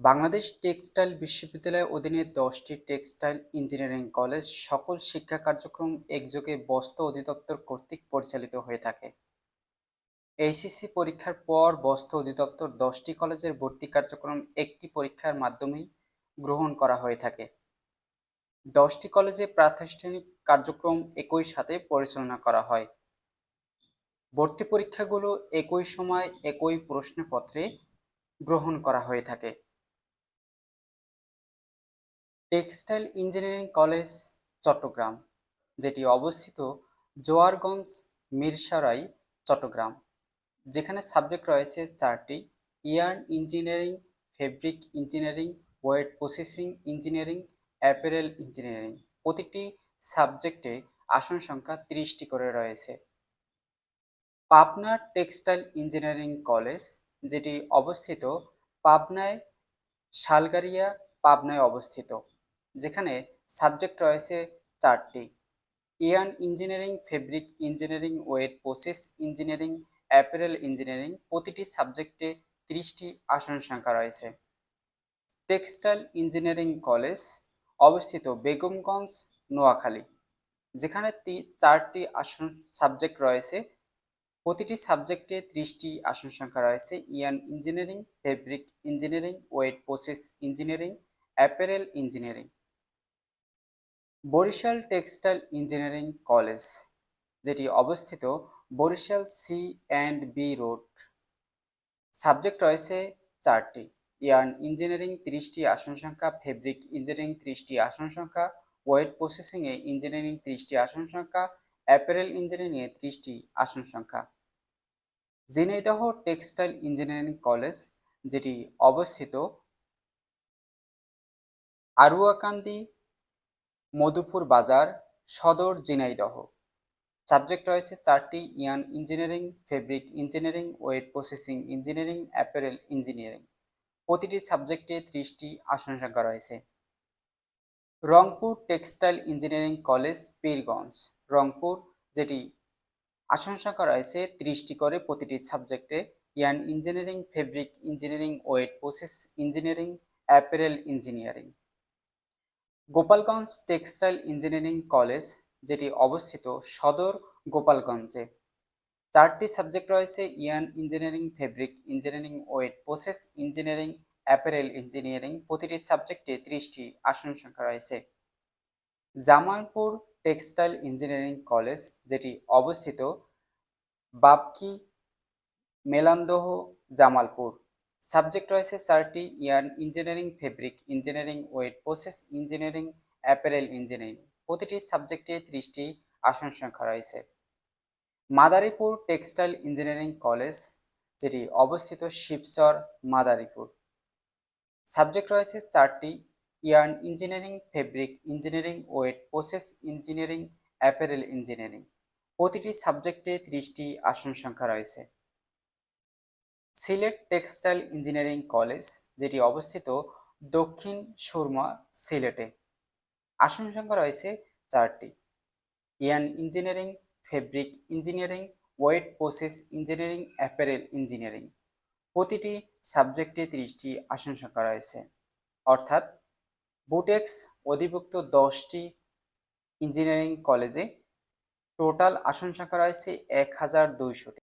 Bangladesh textile বিশ্ববিদ্যালয়ের অধীনে দশটি টেক্সটাইল ইঞ্জিনিয়ারিং কলেজ সকল শিক্ষা কার্যক্রম একযোগে বস্ত্র অধিদপ্তর কর্তৃক পরিচালিত হয়ে থাকে। এইচএসসি পরীক্ষার পর বস্ত্র অধিদপ্তর দশটি কলেজের ভর্তি কার্যক্রম একটি পরীক্ষার মাধ্যমেই গ্রহণ করা হয়ে থাকে। দশটি কলেজে প্রাতিষ্ঠানিক কার্যক্রম একই সাথে পরিচালনা করা হয়। ভর্তি পরীক্ষাগুলো একই সময় একই প্রশ্নপত্রে গ্রহণ করা হয়ে থাকে। টেক্সটাইল ইঞ্জিনিয়ারিং কলেজ, চট্টগ্রাম, যেটি অবস্থিত জোয়ারগঞ্জ মিরসরাই, চট্টগ্রাম, যেখানে সাবজেক্ট রয়েছে চারটি yarn engineering fabric engineering wet processing engineering apparel engineering প্রতিটি সাবজেক্টে আসন সংখ্যা তিরিশটি করে রয়েছে। পাবনা টেক্সটাইল ইঞ্জিনিয়ারিং কলেজ, যেটি অবস্থিত পাবনায়, শালগারিয়া, পাবনায় অবস্থিত। যেখানে সাবজেক্ট রয়েছে চারটি। Yarn engineering fabric engineering wet process engineering apparel engineering প্রতিটি সাবজেক্টে তিরিশটি আসন সংখ্যা রয়েছে। টেক্সটাইল ইঞ্জিনিয়ারিং কলেজ অবস্থিত বেগমগঞ্জ, নোয়াখালী। যেখানে চারটি আসন সাবজেক্ট রয়েছে। প্রতিটি সাবজেক্টে ত্রিশটি আসন সংখ্যা রয়েছে। Yarn engineering fabric engineering wet process engineering apparel engineering Barishal textile engineering college, যেটি অবস্থিত Barishal C and B road subject রয়েছে চারটি। ইয়ার্ন ইঞ্জিনিয়ারিং তিরিশটি আসন সংখ্যা, ফেব্রিক ইঞ্জিনিয়ারিং ত্রিশটি আসন সংখ্যা, ওয়েট প্রসেসিংয়ে ইঞ্জিনিয়ারিং ত্রিশটি আসন সংখ্যা, অ্যাপারেল ইঞ্জিনিয়ারিংয়ে ত্রিশটি আসন সংখ্যা। ঝিনাইদহ টেক্সটাইল ইঞ্জিনিয়ারিং কলেজ, যেটি অবস্থিত আরুয়াকান্দি মধুপুর বাজার, সদর ঝিনাইদহ। সাবজেক্ট রয়েছে চারটি yarn engineering, fabric engineering, wet processing engineering, apparel engineering. প্রতিটি সাবজেক্টে ত্রিশটি আসন সংখ্যা রয়েছে। Rangpur textile engineering college, Pirganj. Rangpur, যেটি আসন সংখ্যা রয়েছে ত্রিশটি করে প্রতিটি সাবজেক্টে yarn engineering, fabric engineering, wet process engineering, apparel engineering. Gopalganj textile engineering college, যেটি অবস্থিত সদর গোপালগঞ্জে। চারটি সাবজেক্ট রয়েছে yarn engineering, fabric engineering, wet process engineering, apparel engineering, প্রতিটি সাবজেক্টে ত্রিশটি আসন সংখ্যা রয়েছে। জামালপুর টেক্সটাইল ইঞ্জিনিয়ারিং কলেজ, যেটি অবস্থিত বাপকি মেলান্দহ, জামালপুর। সাবজেক্ট রয়েছে চারটি yarn engineering fabric engineering wet process engineering apparel engineering প্রতিটি সাবজেক্টে ত্রিশটি আসন সংখ্যা রয়েছে। মাদারীপুর টেক্সটাইল ইঞ্জিনিয়ারিং কলেজ যেটি অবস্থিত শিবচর, মাদারীপুর। সাবজেক্ট রয়েছে চারটি yarn engineering fabric engineering wet process engineering apparel engineering প্রতিটি সাবজেক্টে ত্রিশটি আসন সংখ্যা রয়েছে। সিলেট টেক্সটাইল ইঞ্জিনিয়ারিং কলেজ, যেটি অবস্থিত দক্ষিণ সুরমা সিলেটে। আসন সংখ্যা রয়েছে চারটি। Yarn engineering, fabric engineering, wet process engineering, apparel engineering. প্রতিটি সাবজেক্টে তিরিশটি আসন সংখ্যা রয়েছে। অর্থাৎ বুটেক্স অধিভুক্ত দশটি ইঞ্জিনিয়ারিং কলেজে টোটাল আসন সংখ্যা রয়েছে এক হাজার দুইশোটি।